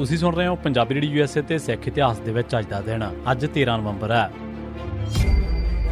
ਤੁਸੀਂ ਸੁਣ ਰਹੇ ਹੋ ਪੰਜਾਬੀ ਰੇਡੀਓ ਯੂਐਸਏ ਤੇ ਸਿੱਖ ਇਤਿਹਾਸ ਦੇ ਵਿੱਚ ਅੱਜ ਦਾ ਦਿਨ। ਅੱਜ 13 ਨਵੰਬਰ ਹੈ।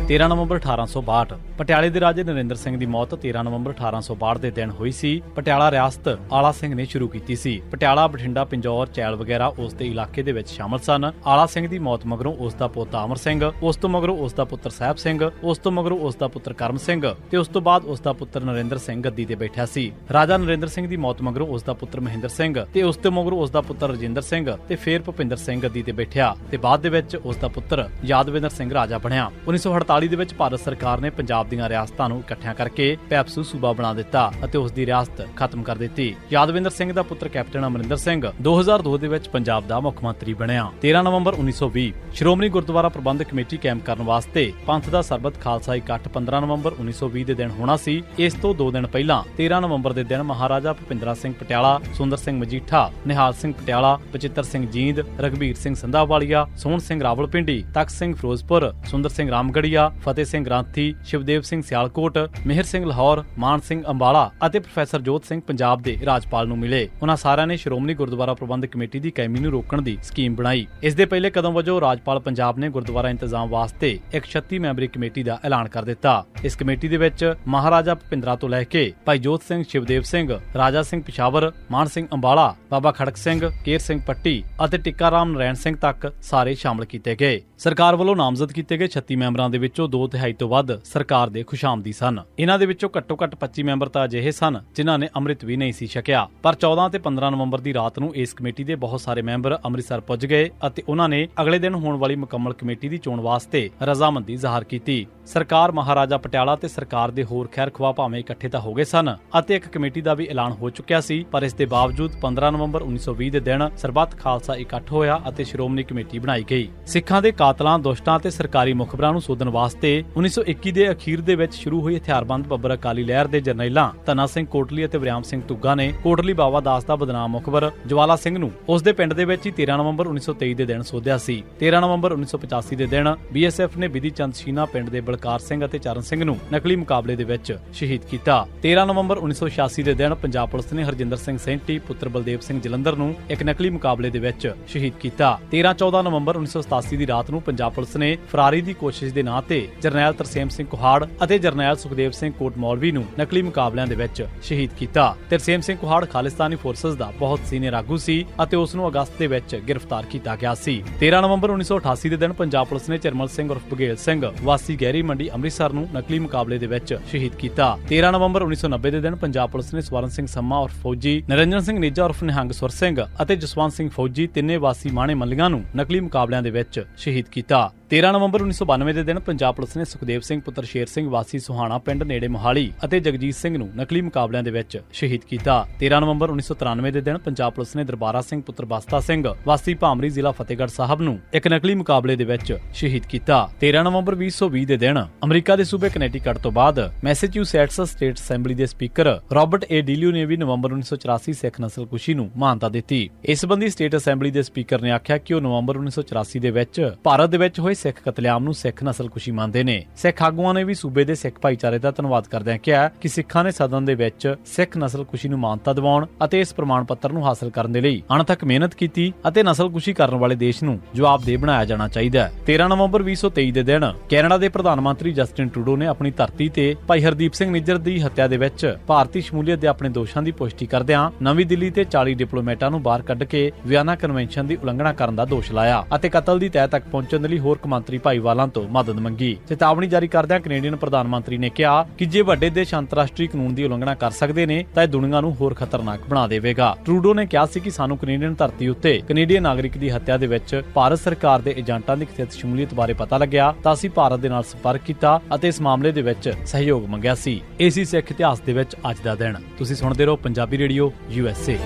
13 ਨਵੰਬਰ 1862 ਪਟਿਆਲੇ ਦੇ ਰਾਜੇ ਨਰਿੰਦਰ ਸਿੰਘ ਦੀ ਮੌਤ 13 ਨਵੰਬਰ 1862 ਦੇ ਦਿਨ ਹੋਈ ਸੀ। ਪਟਿਆਲਾ ਰਿਆਸਤ ਆਲਾ ਸਿੰਘ ਨੇ ਸ਼ੁਰੂ ਕੀਤੀ ਸੀ। ਪਟਿਆਲਾ, ਬਠਿੰਡਾ, ਪਿੰਜੌਰ, ਚੈਲ ਵਗੈਰਾ ਉਸ ਦੇ ਇਲਾਕੇ ਦੇ ਵਿੱਚ ਸ਼ਾਮਲ ਸਨ। ਆਲਾ ਸਿੰਘ ਦੀ ਮੌਤ ਮਗਰੋਂ ਉਸ ਦਾ ਪੋਤਾ ਅਮਰ ਸਿੰਘ, ਉਸ ਤੋਂ ਮਗਰੋਂ ਉਸ ਦਾ ਪੁੱਤਰ ਸਾਹਿਬ ਸਿੰਘ, ਉਸ ਤੋਂ ਮਗਰੋਂ ਉਸ ਦਾ ਪੁੱਤਰ ਕਰਮ ਸਿੰਘ ਤੇ ਉਸ ਤੋਂ ਬਾਅਦ ਉਸ ਦਾ ਪੁੱਤਰ ਨਰਿੰਦਰ ਸਿੰਘ ਗੱਦੀ ਤੇ ਬੈਠਾ ਸੀ। ਰਾਜਾ ਨਰਿੰਦਰ ਸਿੰਘ ਦੀ ਮੌਤ ਮਗਰੋਂ ਉਸ ਦਾ ਪੁੱਤਰ ਮਹਿੰਦਰ ਸਿੰਘ ਤੇ ਉਸ ਤੋਂ ਮਗਰੋਂ ਉਸ ਦਾ ਪੁੱਤਰ ਰਜਿੰਦਰ ਸਿੰਘ ਤੇ ਫਿਰ ਭੁਪਿੰਦਰ ਸਿੰਘ ਗੱਦੀ ਤੇ ਬੈਠਿਆ ਤੇ ਬਾਅਦ ਦੇ ਵਿੱਚ ਉਸ ਦਾ ਪੁੱਤਰ ਯਾਦਵਿੰਦਰ ਸਿੰਘ ਰਾਜਾ ਬਣਿਆ। 1948 ਦੇ ਵਿੱਚ ਭਾਰਤ ਸਰਕਾਰ ਨੇ ਪੰਜਾਬ ਦੀਆਂ ਰਿਆਸਤਾਂ ਨੂੰ ਇਕੱਠਿਆਂ ਕਰਕੇ ਪੈਪਸੂ ਸੂਬਾ ਬਣਾ ਦਿੱਤਾ ਅਤੇ ਉਸ ਦੀ ਰਿਆਸਤ ਖਤਮ ਕਰ ਦਿੱਤੀ। ਯਾਦਵਿੰਦਰ ਸਿੰਘ ਦਾ ਪੁੱਤਰ ਕੈਪਟਨ ਅਮਰਿੰਦਰ ਸਿੰਘ 2002 ਦੇ ਵਿੱਚ ਪੰਜਾਬ ਦਾ ਮੁੱਖ ਮੰਤਰੀ ਬਣਿਆ। 13 ਨਵੰਬਰ 1920 ਸ਼੍ਰੋਮਣੀ ਗੁਰਦੁਆਰਾ ਪ੍ਰਬੰਧਕ ਕਮੇਟੀ ਕਾਇਮ ਕਰਨ ਵਾਸਤੇ ਪੰਥ ਦਾ ਸਰਬਤ ਖਾਲਸਾ ਇਕੱਠ 15 ਨਵੰਬਰ 1920 ਦੇ ਦਿਨ ਹੋਣਾ ਸੀ। ਇਸ ਤੋਂ 2 ਦਿਨ ਪਹਿਲਾਂ 13 ਨਵੰਬਰ ਦੇ ਦਿਨ ਮਹਾਰਾਜਾ ਭੁਪਿੰਦਰਾ ਸਿੰਘ ਪਟਿਆਲਾ, ਸੁੰਦਰ ਸਿੰਘ ਮਜੀਠਾ, ਨਿਹਾਲ ਸਿੰਘ ਪਟਿਆਲਾ ਬਚਿੱਤਰ ਸਿੰਘ ਜੀਂਦ ਰਗਵੀਰ ਸਿੰਘ ਸੰਧਾਵਾਲੀਆ, ਸੋਹਣ ਸਿੰਘ ਰਾਵਲਪਿੰਡੀ, ਤਖਤ ਸਿੰਘ ਫਿਰੋਜ਼ਪੁਰ, ਸੁੰਦਰ ਸਿੰਘ ਰਾਮਗੜੀਆ ਫਤਿਹ ਸਿੰਘ ਗ੍ਰਾਂਥੀ, ਸ਼ਿਵਦੇਵ ਸਿੰਘ ਸਿਆਲਕੋਟ, ਮਿਹਰ ਸਿੰਘ ਲਾਹੌਰ, ਮਾਨ ਸਿੰਘ ਅੰਬਾਲਾ ਅਤੇ ਪ੍ਰੋਫੈਸਰ ਜੋਤ ਸਿੰਘ ਪੰਜਾਬ ਦੇ ਰਾਜਪਾਲ ਨੂੰ ਮਿਲੇ। ਉਹਨਾਂ ਸਾਰਿਆਂ ਨੇ ਸ਼੍ਰੋਮਣੀ ਗੁਰਦੁਆਰਾ ਪ੍ਰਬੰਧਕ ਕਮੇਟੀ ਦੀ ਕੈਮੀ ਨੂੰ ਰੋਕਣ ਦੀ ਸਕੀਮ ਬਣਾਈ। ਇਸ ਦੇ ਪਹਿਲੇ ਕਦਮ ਵਜੋਂ ਰਾਜਪਾਲ ਪੰਜਾਬ ਨੇ ਗੁਰਦੁਆਰਾ ਇੰਤਜ਼ਾਮ ਵਾਸਤੇ ਇੱਕ 36 ਮੈਂਬਰੀ ਕਮੇਟੀ ਦਾ ਐਲਾਨ ਕਰ ਦਿੱਤਾ। ਇਸ ਕਮੇਟੀ ਦੇ ਵਿੱਚ ਮਹਾਰਾਜਾ ਭੁਪਿੰਦਰਾ ਤੋਂ ਲੈ ਕੇ ਭਾਈ ਜੋਤ ਸਿੰਘ, ਸ਼ਿਵਦੇਵ ਸਿੰਘ, ਰਾਜਾ ਸਿੰਘ ਪਿਸ਼ਾਵਰ, ਮਾਨ ਸਿੰਘ ਅੰਬਾਲਾ, ਬਾਬਾ ਖੜਕ ਸਿੰਘ, ਕੇਰ ਸਿੰਘ ਪੱਟੀ ਅਤੇ ਟਿੱਕਾ ਰਾਮ ਨਰੈਣ ਸਿੰਘ ਤੱਕ ਸਾਰੇ ਸ਼ਾਮਲ ਕੀਤੇ ਗਏ। ਸਰਕਾਰ ਵੱਲੋਂ ਨਾਮਜ਼ਦ ਕੀਤੇ ਗਏ 36 ਮੈਂਬਰਾਂ ਦੇ ਵਿੱਚ 2 ਤਿਹਾਈ ਤੋਂ ਵੱਧ ਸਰਕਾਰ ਦੇ ਖੁਸ਼ਾਮਦੀ ਸਨ। ਇਹਨਾਂ ਦੇ ਵਿੱਚੋਂ ਘੱਟੋ-ਘੱਟ 25 ਮੈਂਬਰ ਤਾਂ ਅਜਿਹੇ ਸਨ, ਜਿਨ੍ਹਾਂ ਨੇ ਅੰਮ੍ਰਿਤ ਵੀ ਨਹੀਂ ਸੀ ਛਕਿਆ। ਪਰ 14 ਤੇ 15 ਨਵੰਬਰ ਦੀ ਰਾਤ ਨੂੰ ਇਸ ਕਮੇਟੀ ਦੇ ਬਹੁਤ ਸਾਰੇ ਮੈਂਬਰ ਅੰਮ੍ਰਿਤਸਰ ਪੁੱਜ ਗਏ ਅਤੇ ਉਹਨਾਂ ਨੇ ਅਗਲੇ ਦਿਨ ਹੋਣ ਵਾਲੀ ਮੁਕੰਮਲ ਕਮੇਟੀ ਦੀ ਚੋਣ ਵਾਸਤੇ ਰਜ਼ਾਮੰਦੀ ਜ਼ਾਹਰ ਕੀਤੀ। ਸਰਕਾਰ ਮਹਾਰਾਜਾ ਪਟਿਆਲਾ ਤੇ ਸਰਕਾਰ ਦੇ ਹੋਰ ਖੈਰ ਖਵਾ ਭਾਵੇਂ ਇਕੱਠੇ ਤਾਂ ਹੋ ਗਏ ਸਨ ਅਤੇ ਇੱਕ ਕਮੇਟੀ ਦਾ ਵੀ ਐਲਾਨ ਹੋ ਚੁੱਕਿਆ ਸੀ, ਪਰ ਇਸ ਦੇ ਬਾਵਜੂਦ 15 ਨਵੰਬਰ 1920 ਦੇ ਦਿਨ ਸਰਬੱਤ ਖਾਲਸਾ ਇਕੱਠ ਹੋਇਆ ਅਤੇ ਸ਼੍ਰੋਮਣੀ ਕਮੇਟੀ ਬਣਾਈ ਗਈ। ਸਿੱਖਾਂ ਦੇ ਕਾਤਲਾਂ ਦੁਸ਼ਟਾਂ ਤੇ ਸਰਕਾਰੀ ਮੁਖਬਰਾਂ ਨੂੰ ਸੋਧਣ ਵਾਸਤੇ 1921 ਦੇ ਅਖੀਰ ਦੇ ਵਿੱਚ ਸ਼ੁਰੂ ਹੋਈ ਹਥਿਆਰਬੰਦ ਬੱਬਰ ਅਕਾਲੀ ਲਹਿਰ ਦੇ ਜਰਨੈਲਾਂ ਧਨਾ ਸਿੰਘ ਕੋਟਲੀ ਅਤੇ ਵਰਿਆਮ ਸਿੰਘ ਤੁੱਗਾ ਨੇ ਕੋਟਲੀ ਬਾਵਾ ਦਾਸ ਦਾ ਬਦਨਾਮ ਮੁਖਬਰ ਜਵਾਲਾ ਸਿੰਘ ਨੂੰ ਉਸ ਦੇ ਪਿੰਡ ਦੇ ਵਿੱਚ ਹੀ 13 ਨਵੰਬਰ 1923 ਦੇ ਦਿਨ ਸੋਧਿਆ ਸੀ। 13 ਨਵੰਬਰ 1985 ਦੇ ਦਿਨ ਬੀਐਸਐਫ ਨੇ ਵਿਧੀ ਚੰਦ ਸ਼ੀਨਾ ਪਿੰਡ ਦੇ ਬਲਕਾਰ ਸਿੰਘ ਅਤੇ ਚਰਨ ਸਿੰਘ ਨੂੰ ਨਕਲੀ ਮੁਕਾਬਲੇ ਦੇ ਵਿੱਚ ਸ਼ਹੀਦ ਕੀਤਾ। 13 ਨਵੰਬਰ 1986 ਦੇ ਦਿਨ ਪੰਜਾਬ ਪੁਲਿਸ ਨੇ ਹਰਜਿੰਦਰ ਸਿੰਘ ਸੈਂਟੀ, ਪੁੱਤਰ ਬਲਦੇਵ ਸਿੰਘ ਜਲੰਧਰ ਨੂੰ ਇੱਕ ਨਕਲੀ ਮੁਕਾਬਲੇ ਦੇ ਵਿੱਚ ਸ਼ਹੀਦ ਕੀਤਾ। 13-14 ਨਵੰਬਰ 1987 ਦੀ ਰਾਤ ਨੂੰ ਪੰਜਾਬ ਪੁਲਿਸ ਨੇ ਫਰਾਰੀ ਦੀ ਕੋਸ਼ਿਸ਼ ਦੇ ਨਾਂ ਤੇ ਜਰਨੈਲ ਤਰਸੇਮ ਸਿੰਘ ਕੁਹਾੜ ਅਤੇ ਜਰਨੈਲ ਸੁਖਦੇਵ ਸਿੰਘ ਕੋਟ ਮੌਲਵੀ ਨੂੰ ਨਕਲੀ ਮੁਕਾਬਲਿਆਂ ਦੇ ਵਿੱਚ ਸ਼ਹੀਦ ਕੀਤਾ। ਤਰਸੇਮ ਸਿੰਘ ਕੁਹਾੜ ਖਾਲਿਸਤਾਨੀ ਫੋਰਸਸ ਦਾ ਬਹੁਤ ਸੀਨੀਅਰ ਆਗੂ ਸੀ ਅਤੇ ਉਸ ਨੂੰ ਅਗਸਤ ਦੇ ਵਿੱਚ ਗ੍ਰਿਫਤਾਰ ਕੀਤਾ ਗਿਆ ਸੀ। 13 ਨਵੰਬਰ 1988 ਦੇ ਦਿਨ ਪੰਜਾਬ ਪੁਲਿਸ ਨੇ ਚਰਮਲ ਸਿੰਘ ਉਰਫ ਬਗੇਲ ਸਿੰਘ, ਵਾਸੀ ਗਹਿਰੀ ਮੰਡੀ ਅੰਮ੍ਰਿਤਸਰ ਨੂੰ ਨਕਲੀ ਮੁਕਾਬਲੇ ਦੇ ਵਿੱਚ ਸ਼ਹੀਦ ਕੀਤਾ। 13 ਨਵੰਬਰ 1990 ਦੇ ਦਿਨ ਪੰਜਾਬ ਪੁਲਿਸ ਨੇ ਸਵਰਨ ਸਿੰਘ ਸੰਮਾ ਉਰਫ ਫੌਜੀ ਨਰਿੰਦਰ ਸਿੰਘ ਨੇਜਾ ਉਰਫ ਨਿਹੰਗ ਸੁਰ ਸਿੰਘ ਅਤੇ ਜਸਵੰਤ ਸਿੰਘ ਫੌਜੀ ਤਿੰਨੇ ਵਾਸੀ ਮਾਣੇ ਮੱਲੀਆਂ ਨੂੰ ਨਕਲੀ ਮੁਕਾਬਲਿਆਂ ਦੇ ਵਿੱਚ ਸ਼ਹੀਦ ਕੀਤਾ। 13 ਨਵੰਬਰ 1992 ਦੇ ਦਿਨ ਪੰਜਾਬ ਪੁਲਿਸ ਨੇ ਸੁਖਦੇਵ ਸਿੰਘ, ਪੁੱਤਰ ਸ਼ੇਰ ਸਿੰਘ, ਵਾਸੀ ਸੁਹਾਣਾ, ਪਿੰਡ ਨੇੜੇ ਮੋਹਾਲੀ ਅਤੇ ਜਗਜੀਤ ਸਿੰਘ ਨੂੰ ਨਕਲੀ ਮੁਕਾਬਲਿਆਂ ਦੇ ਵਿੱਚ ਸ਼ਹੀਦ ਕੀਤਾ। 13 ਨਵੰਬਰ 1993 ਦੇ ਦਿਨ ਪੰਜਾਬ ਪੁਲਿਸ ਨੇ ਦਰਬਾਰਾ ਸਿੰਘ, ਪੁੱਤਰ ਬਸਤਾ ਸਿੰਘ, ਵਾਸੀ ਭਾਮਰੀ ਜ਼ਿਲ੍ਹਾ ਫਤਿਹਗੜ੍ਹ ਸਾਹਿਬ ਨੂੰ ਇੱਕ ਨਕਲੀ ਮੁਕਾਬਲੇ ਦੇ ਵਿੱਚ ਸ਼ਹੀਦ ਕੀਤਾ। 13 ਨਵੰਬਰ 2020 ਦੇ ਦਿਨ ਅਮਰੀਕਾ ਦੇ ਸੂਬੇ ਕਨੈਟੀਕਟ ਤੋਂ ਬਾਅਦ ਮੈਸੇਚਿਊਸੈਟਸ ਸਟੇਟ ਅਸੈਂਬਲੀ ਦੇ ਸਪੀਕਰ ਰਾਬਰਟ ਏ ਡੀਲਿਊ ਨੇ ਵੀ ਨਵੰਬਰ 1984 ਸਿੱਖ ਨਸਲਕੁਸ਼ੀ ਨੂੰ ਮਾਨਤਾ ਦਿੱਤੀ। ਇਸ ਸੰਬੰਧੀ ਸਟੇਟ ਅਸੈਂਬਲੀ ਦੇ ਸਪੀਕਰ ਨੇ ਆਖਿਆ ਕਿ ਉਹ ਨਵੰਬਰ 1984 ਦੇ ਵਿੱਚ ਭਾਰਤ ਦੇ ਵਿੱਚ ਹੋਏ ਸਿੱਖ ਕਤਲੇਆਮ ਨੂੰ ਸਿੱਖ ਨਸਲਕੁਸ਼ੀ ਮੰਨਦੇ ਨੇ। ਸਿੱਖ ਆਗੂਆਂ ਨੇ ਵੀ ਸੂਬੇ ਦੇ ਸਿੱਖ ਭਾਈਚਾਰੇ ਦਾ ਧੰਨਵਾਦ ਕਰਦਿਆਂ ਕਿਹਾ ਕਿ ਸਿੱਖਾਂ ਨੇ ਸਦਨ ਦੇ ਵਿੱਚ ਸਿੱਖ ਨਸਲਕੁਸ਼ੀ ਨੂੰ ਮਾਨਤਾ ਦਿਵਾਉਣ ਅਤੇ ਇਸ ਪ੍ਰਮਾਣ ਪੱਤਰ ਨੂੰ ਹਾਸਲ ਕਰਨ ਦੇ ਲਈ ਅਣਥੱਕ ਮਿਹਨਤ ਕੀਤੀ ਅਤੇ ਨਸਲਕੁਸ਼ੀ ਕਰਨ ਵਾਲੇ ਦੇਸ਼ ਨੂੰ ਜਵਾਬਦੇਹ ਬਣਾਇਆ ਜਾਣਾ ਚਾਹੀਦਾ ਹੈ। 13 ਨਵੰਬਰ 2023 ਦੇ ਦਿਨ ਕੈਨੇਡਾ ਦੇ ਪ੍ਰਧਾਨ ਮੰਤਰੀ ਜਸਟਿਨ ਟਰੂਡੋ ਨੇ ਆਪਣੀ ਧਰਤੀ ਤੇ ਭਾਈ ਹਰਦੀਪ ਸਿੰਘ ਨਿੱਜਰ ਦੀ ਹੱਤਿਆ ਦੇ ਵਿੱਚ ਭਾਰਤੀ ਸ਼ਮੂਲੀਅਤ ਦੇ ਆਪਣੇ ਦੋਸ਼ਾਂ ਦੀ ਪੁਸ਼ਟੀ ਕਰਦਿਆਂ ਨਵੀਂ ਦਿੱਲੀ ਤੇ 40 ਡਿਪਲੋਮੈਟਾਂ ਨੂੰ ਬਾਹਰ ਕੱਢ ਕੇ ਵਿਆਨਾ ਕਨਵੈਨਸ਼ਨ ਦੀ ਉਲੰਘਣਾ ਕਰਨ ਦਾ ਦੋਸ਼ ਲਾਇਆ ਅਤੇ ਕਤਲ ਦੀ ਤਹਿ ਤੱਕ ਪਹੁੰਚਣ ਦੇ ਲਈ ਹੋਰ ਕਮਾਂਤਰੀ ਭਾਈਵਾਲਾਂ ਤੋਂ ਮਦਦ ਮੰਗੀ। ਚੇਤਾਵਨੀ ਜਾਰੀ ਕਰਦਿਆਂ ਕੈਨੇਡੀਅਨ ਪ੍ਰਧਾਨ ਮੰਤਰੀ ਨੇ ਕਿਹਾ ਕਿ ਜੇ ਵੱਡੇ ਦੇਸ਼ ਅੰਤਰਰਾਸ਼ਟਰੀ ਕਾਨੂੰਨ ਦੀ ਉਲੰਘਣਾ ਕਰ ਸਕਦੇ ਨੇ, ਤਾਂ ਇਹ ਦੁਨੀਆ ਨੂੰ ਹੋਰ ਖਤਰਨਾਕ ਬਣਾ ਦੇਵੇਗਾ। ਟਰੂਡੋ ਨੇ ਕਿਹਾ ਸੀ ਕਿ ਸਾਨੂੰ ਕੈਨੇਡੀਅਨ ਧਰਤੀ ਉੱਤੇ ਕੈਨੇਡੀਅਨ ਨਾਗਰਿਕ ਦੀ ਹੱਤਿਆ ਦੇ ਵਿੱਚ ਭਾਰਤ ਸਰਕਾਰ ਦੇ ਏਜੰਟਾਂ ਦੀ ਕਥਿਤ ਸ਼ਮੂਲੀਅਤ ਬਾਰੇ ਪਤਾ ਲੱਗਿਆ, ਤਾਂ ਅਸੀਂ ਭਾਰਤ ਦੇ ਨਾਲ ਸੰਪਰਕ ਕੀਤਾ ਅਤੇ ਇਸ ਮਾਮਲੇ ਦੇ ਵਿੱਚ ਸਹਿਯੋਗ ਮੰਗਿਆ ਸੀ। ਏਸੀ ਸਿੱਖ ਇਤਿਹਾਸ ਦੇ ਵਿੱਚ ਅੱਜ ਦਾ ਦਿਨ। ਤੁਸੀਂ ਸੁਣਦੇ ਰਹੋ ਪੰਜਾਬੀ ਰੇਡੀਓ ਯੂਐਸਏ